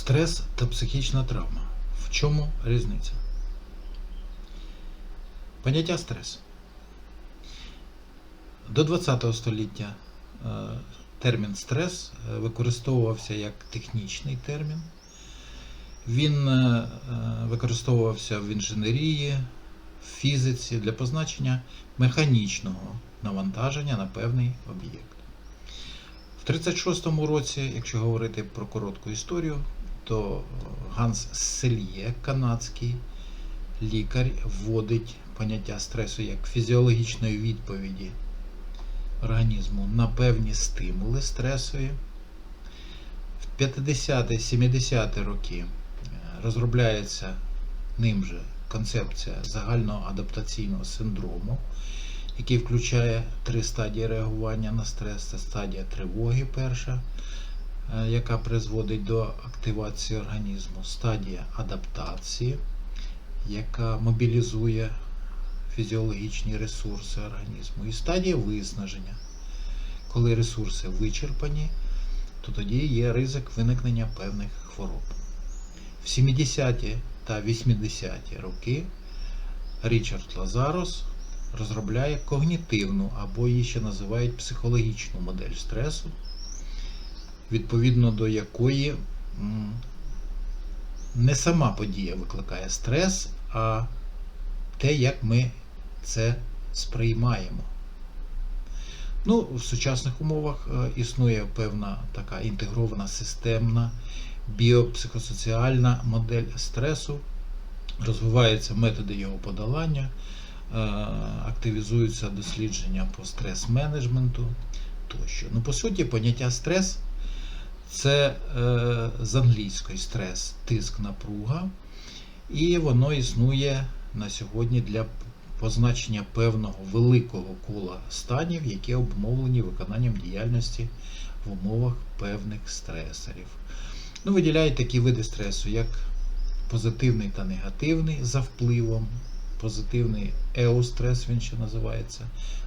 Стрес та психічна травма. В чому різниця? Поняття стрес. До ХХ століття е, термін стрес е, використовувався як технічний термін. Він е, використовувався в інженерії, в фізиці для позначення механічного навантаження на певний об'єкт. В 36-му році, якщо говорити про коротку історію, то Ганс Сельє, канадський лікар, вводить поняття стресу як фізіологічної відповіді організму на певні стимули стресові. В 50-70-ті роки е, розробляється ним же концепція загального адаптаційного синдрому, який включає три стадії реагування на стрес. Це стадія тривоги перша, яка призводить до активації організму, стадія адаптації, яка мобілізує фізіологічні ресурси організму, і стадія виснаження. Коли ресурси вичерпані, то тоді є ризик виникнення певних хвороб. В 70-ті та 80-ті роки Річард Лазарос розробляє когнітивну або її ще називають психологічну модель стресу, відповідно до якої не сама подія викликає стрес, а те, як ми це сприймаємо. Ну, в сучасних умовах е, існує певна така інтегрована системна біопсихосоціальна модель стресу, розвиваються методи його подолання, е, активізуються дослідження по стрес-менеджменту тощо. Ну, по суті, поняття стрес це е, з англійської стрес, тиск, напруга, і воно існує на сьогодні для позначення певного великого кола станів, які обумовлені виконанням діяльності в умовах певних стресорів. Ну, виділяють такі види стресу, як позитивний та негативний за впливом. Позитивний еострес, він ще називається,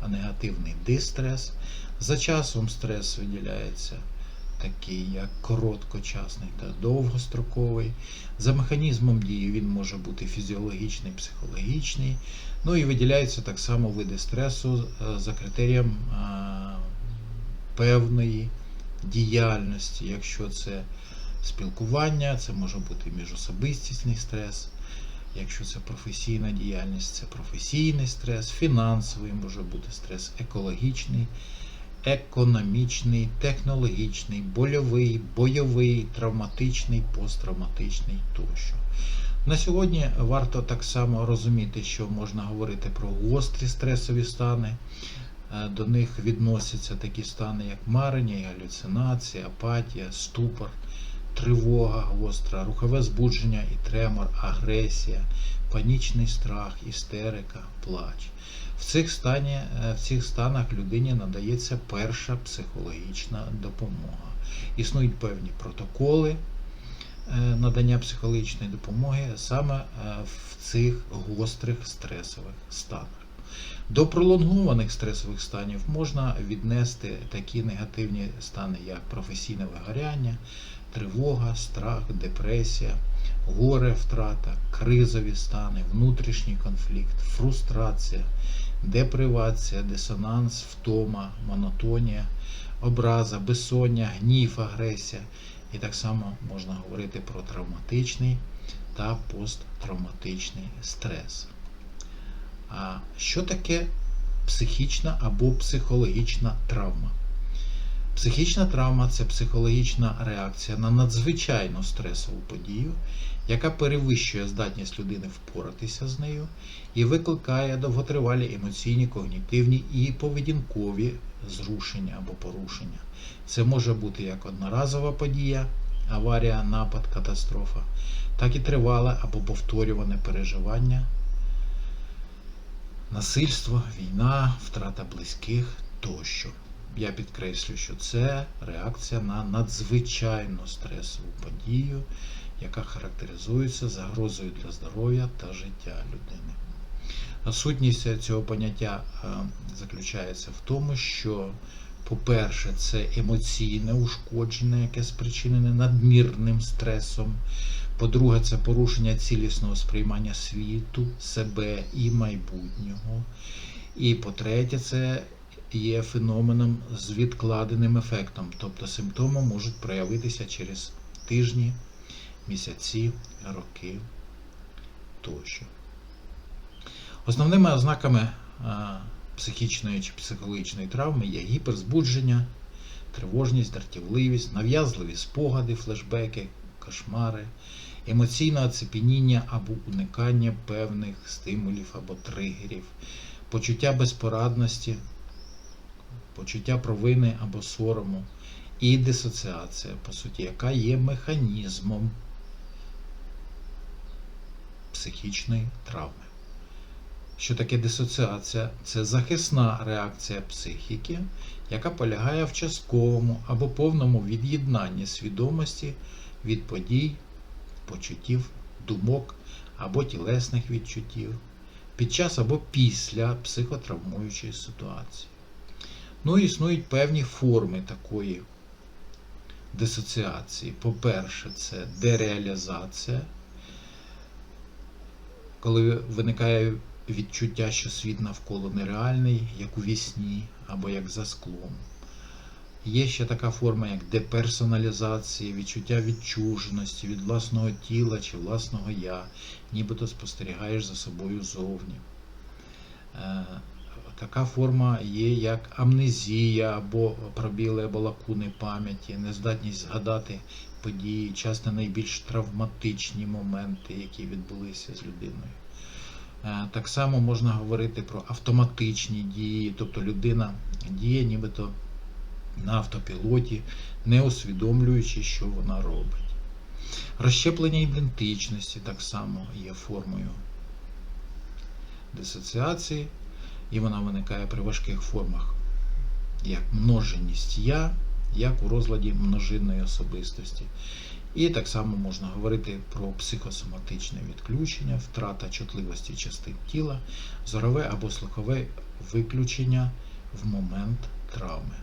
а негативний дистрес. За часом стрес виділяється такий, як короткочасний та довгостроковий. За механізмом дії він може бути фізіологічний, психологічний. Ну і виділяються так само види стресу е, за критерієм е, певної діяльності. Якщо це спілкування, це може бути міжособистісний стрес. Якщо це професійна діяльність, це професійний стрес, фінансовий може бути стрес, екологічний, економічний, технологічний, больовий, бойовий, травматичний, посттравматичний тощо. На сьогодні варто так само розуміти, що можна говорити про гострі стресові стани. Е, До них відносяться такі стани, як марення, галюцинація, апатія, ступор, тривога гостра, рухове збудження і тремор, агресія, панічний страх, істерика, плач. В цих, стані, е, в цих станах людині надається перша психологічна допомога. Існують певні протоколи е, надання психологічної допомоги саме е, в цих гострих стресових станах. До пролонгованих стресових станів можна віднести такі негативні стани, як професійне вигоряння, тривога, страх, депресія, горе, втрата, кризові стани, внутрішній конфлікт, фрустрація, депривація, дисонанс, втома, монотонія, образа, безсоння, гнів, агресія. І так само можна говорити про травматичний та посттравматичний стрес. А що таке психічна або психологічна травма? Психічна травма це психологічна реакція на надзвичайну стресову подію, яка перевищує здатність людини впоратися з нею і викликає довготривалі емоційні, когнітивні і поведінкові зрушення або порушення. Це може бути як одноразова подія, аварія, напад, катастрофа, так і тривале або повторюване переживання насильство, війна, втрата близьких тощо. Я підкреслю, що це реакція на надзвичайно стресову подію, яка характеризується загрозою для здоров'я та життя людини. Сутність цього поняття е, заключається в тому, що По-перше, це емоційне ушкодження, яке спричинене надмірним стресом. По-друге, це порушення цілісного сприймання світу, себе і майбутнього. І по-третє, це є феноменом з відкладеним ефектом, тобто симптоми можуть проявитися через тижні, місяці, роки тощо. Основними ознаками психічної чи психологічної травми є гіперзбудження, тривожність, дратівливість, нав'язливі спогади, флешбеки, кошмари, емоційне оцепеніння або уникання певних стимулів або тригерів, почуття безпорадності, почуття провини або сорому і дисоціація, по суті, яка є механізмом психічної травми. Що таке дисоціація? Це захисна реакція психіки, яка полягає в частковому або повному від'єднанні свідомості від подій, почуттів, думок або тілесних відчуттів під час або після психотравмуючої ситуації. Ну і існують певні форми такої дисоціації. По-перше, це дереалізація, коли виникає відчуття, що світ навколо нереальний, як у вісні або як за склом. Є ще така форма, як деперсоналізація, відчуття відчуженості від власного тіла чи власного я, нібито спостерігаєш за собою зовні. Така форма є як амнезія або пробіли або лакуни пам'яті, нездатність згадати події, часто найбільш травматичні моменти, які відбулися з людиною. Е, Так само можна говорити про автоматичні дії, тобто людина діє нібито на автопілоті, не усвідомлюючи, що вона робить. Розщеплення ідентичності так само є формою дисоціації, і вона виникає при важких формах, як множеність я, як у розладі множинної особистості. І так само можна говорити про психосоматичне відключення, втрата чутливості частин тіла, зорове або слухове виключення в момент травми.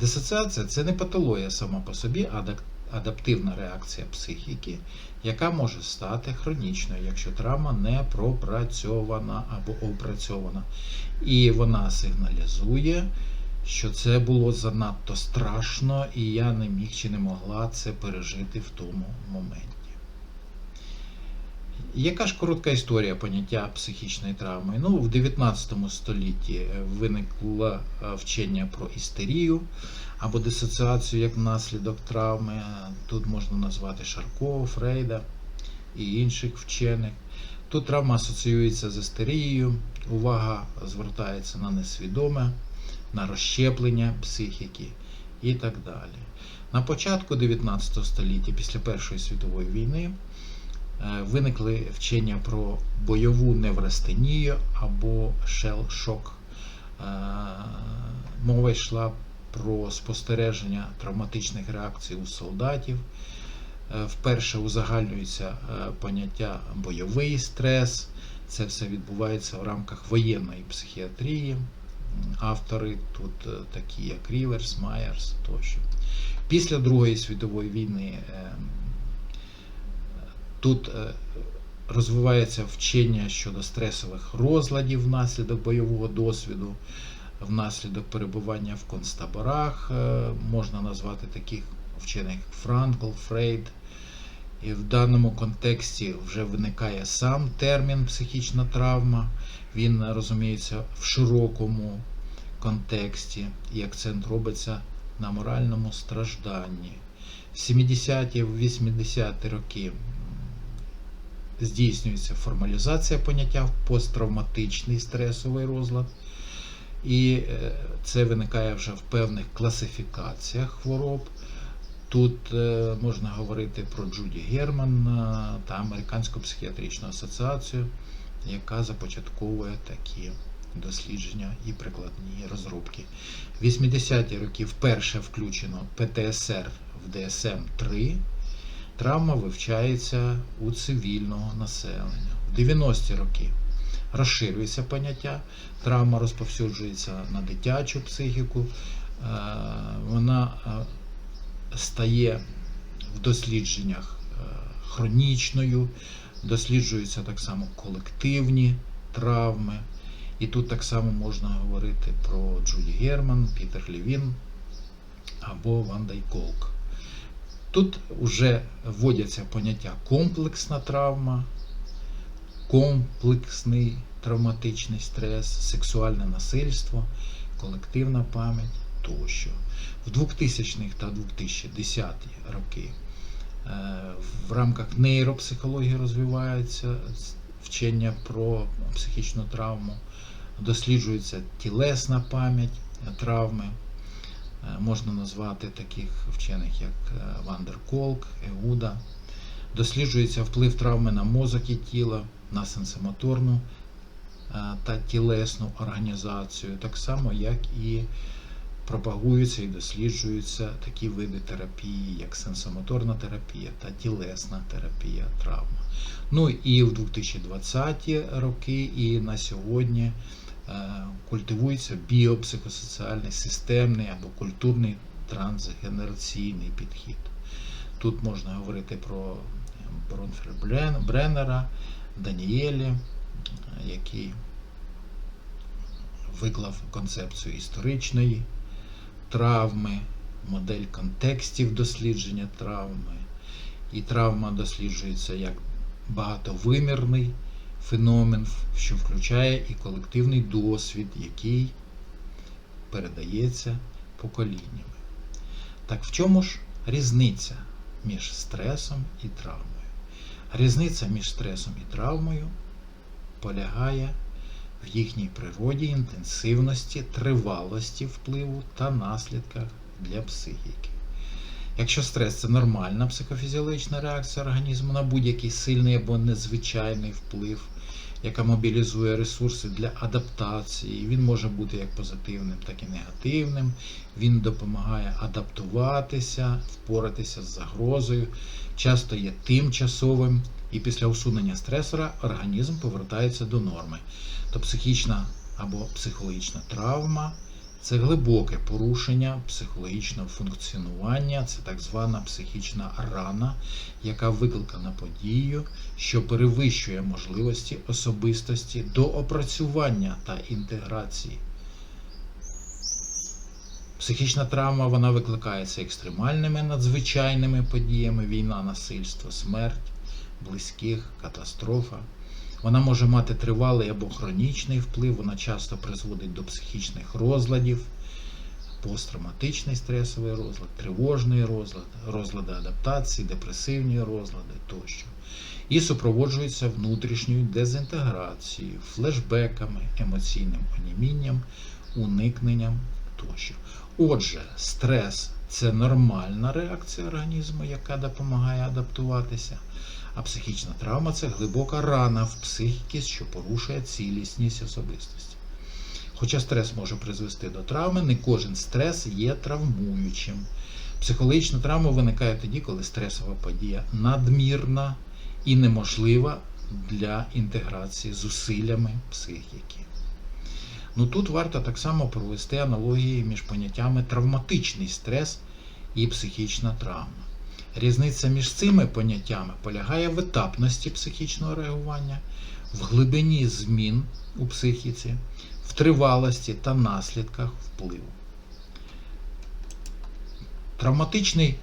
Дисоціація це не патологія сама по собі, а адаптивна реакція психіки, яка може стати хронічною, якщо травма не пропрацьована або опрацьована. І вона сигналізує, що це було занадто страшно, і я не міг чи не могла це пережити в тому моменті. Яка ж коротка історія поняття психічної травми? Ну, в 19 столітті е, виникло е, вчення про істерію або дисоціацію як наслідок травми. Тут можна назвати Шарко, Фрейда і інших вчених. Тут травма асоціюється з істерією, увага звертається на несвідоме, на розщеплення психіки і так далі. На початку 19 століття, після Першої світової війни, виникли вчення про бойову неврастенію або шел-шок. Е, Мова йшла про спостереження травматичних реакцій у солдатів. Е, Вперше узагальнюється е, поняття бойовий стрес. Це все відбувається в рамках воєнної психіатрії. Автори тут е, такі, як Ріверс, Майерс тощо. Після Другої світової війни е, тут е, розвивається вчення щодо стресових розладів внаслідок бойового досвіду, внаслідок перебування в концтаборах. Е, Можна назвати таких вчених як Франкл, Фрейд. І в даному контексті вже виникає сам термін психічна травма. Він розуміється в широкому контексті, і акцент робиться на моральному стражданні. В 70-ті, в 80-ті роки здійснюється формалізація поняття посттравматичний стресовий розлад. І е, це виникає вже в певних класифікаціях хвороб. Тут е, можна говорити про Джуді Герман е, та Американську психіатричну асоціацію, яка започатковує такі дослідження і прикладні розробки. В 80-ті роки вперше включено ПТСР в DSM-3. Травма вивчається у цивільного населення. В 90-ті роки розширюється поняття, травма розповсюджується на дитячу психіку. вона е, стає в дослідженнях е, хронічною, досліджуються так само колективні травми. І тут так само можна говорити про Джуді Герман, Пітер Лівін або Ван Дайколк. Тут вже вводяться поняття комплексна травма, комплексний травматичний стрес, сексуальне насильство, колективна пам'ять тощо. В 2000-х та 2010 роки е, в рамках нейропсихології розвивається вчення про психічну травму, досліджується тілесна пам'ять травми. Е, Можна назвати таких вчених, як е, Вандер Колк, Еуда. Досліджується вплив травми на мозок і тіло, на сенсомоторну е, та тілесну організацію, так само, як і пропагуються і досліджуються такі види терапії, як сенсомоторна терапія та тілесна терапія травма. Ну і в 2020 роки, і на сьогодні культивується біопсихосоціальний системний або культурний трансгенераційний підхід. Тут можна говорити про Бронфер Бреннера, Даніелі, який виклав концепцію історичної травми, модель контекстів дослідження травми. І травма досліджується як багатовимірний феномен, що включає і колективний досвід, який передається поколіннями. Так в чому ж різниця між стресом і травмою? Різниця між стресом і травмою полягає в їхній природі, інтенсивності, тривалості впливу та наслідках для психіки. Якщо стрес це нормальна психофізіологічна реакція організму на будь-який сильний або незвичайний вплив, яка мобілізує ресурси для адаптації, він може бути як позитивним, так і негативним. Він допомагає адаптуватися, впоратися з загрозою, часто є тимчасовим, і після усунення стресора організм повертається до норми. То психічна або психологічна травма це глибоке порушення психологічного функціонування, це так звана психічна рана, яка викликана подією, що перевищує можливості особистості до опрацювання та інтеграції. Психічна травма вона викликається екстремальними надзвичайними подіями: війна, насильство, смерть, близьких, катастрофа. Вона може мати тривалий або хронічний вплив, вона часто призводить до психічних розладів, посттравматичний стресовий розлад, тривожний розлад, розлади адаптації, депресивні розлади тощо. І супроводжується внутрішньою дезінтеграцією, флешбеками, емоційним онімінням, уникненням тощо. Отже, стрес це нормальна реакція організму, яка допомагає адаптуватися. А психічна травма це глибока рана в психіці, що порушує цілісність особистості. Хоча стрес може призвести до травми, не кожен стрес є травмуючим. Психологічна травма виникає тоді, коли стресова подія надмірна і неможлива для інтеграції зусиллями психіки. Ну тут варто так само провести аналогії між поняттями травматичний стрес і психічна травма. Різниця між цими поняттями полягає в етапності психічного реагування, в глибині змін у психіці, в тривалості та наслідках впливу. Травматичний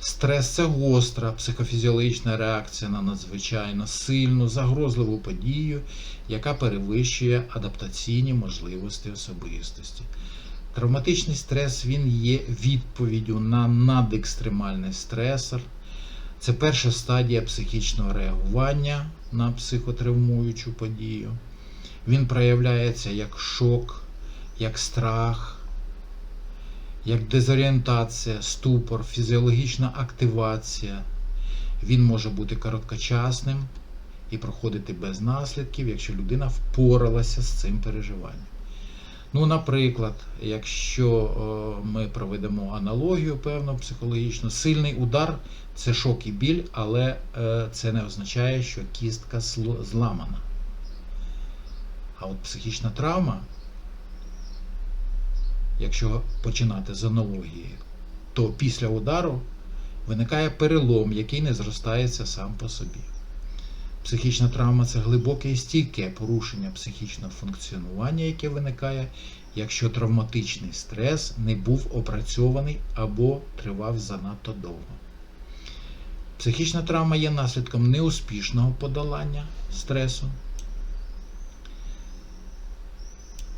стрес це гостра психофізіологічна реакція на надзвичайно сильну, загрозливу подію, яка перевищує адаптаційні можливості особистості. Травматичний стрес він є відповіддю на надекстремальний стресор. Це перша стадія психічного реагування на психотравмуючу подію. Він проявляється як шок, як страх, як дезорієнтація, ступор, фізіологічна активація. Він може бути короткочасним і проходити без наслідків, якщо людина впоралася з цим переживанням. Ну, наприклад, якщо ми проведемо аналогію певну психологічну, сильний удар це шок і біль, але це не означає, що кістка зламана. А от психічна травма якщо починати з аналогії, то після удару виникає перелом, який не зростається сам по собі. Психічна травма це глибоке і стійке порушення психічного функціонування, яке виникає, якщо травматичний стрес не був опрацьований або тривав занадто довго. Психічна травма є наслідком неуспішного подолання стресу.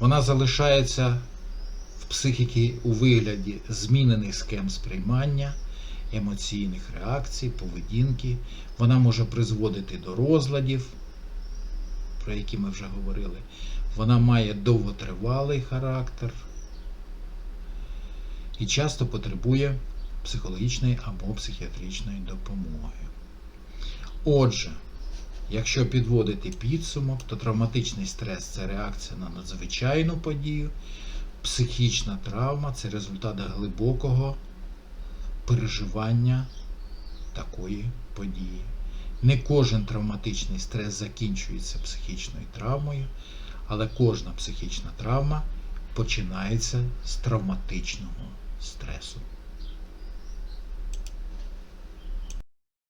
Вона залишається в психіки у вигляді змінених схем сприймання, емоційних реакцій, поведінки. Вона може призводити до розладів, про які ми вже говорили. Вона має довготривалий характер і часто потребує психологічної або психіатричної допомоги. Отже, якщо підводити підсумок, то травматичний стрес це реакція на надзвичайну подію, психічна травма це результат глибокого переживання такої події. Не кожен травматичний стрес закінчується психічною травмою, але кожна психічна травма починається з травматичного стресу.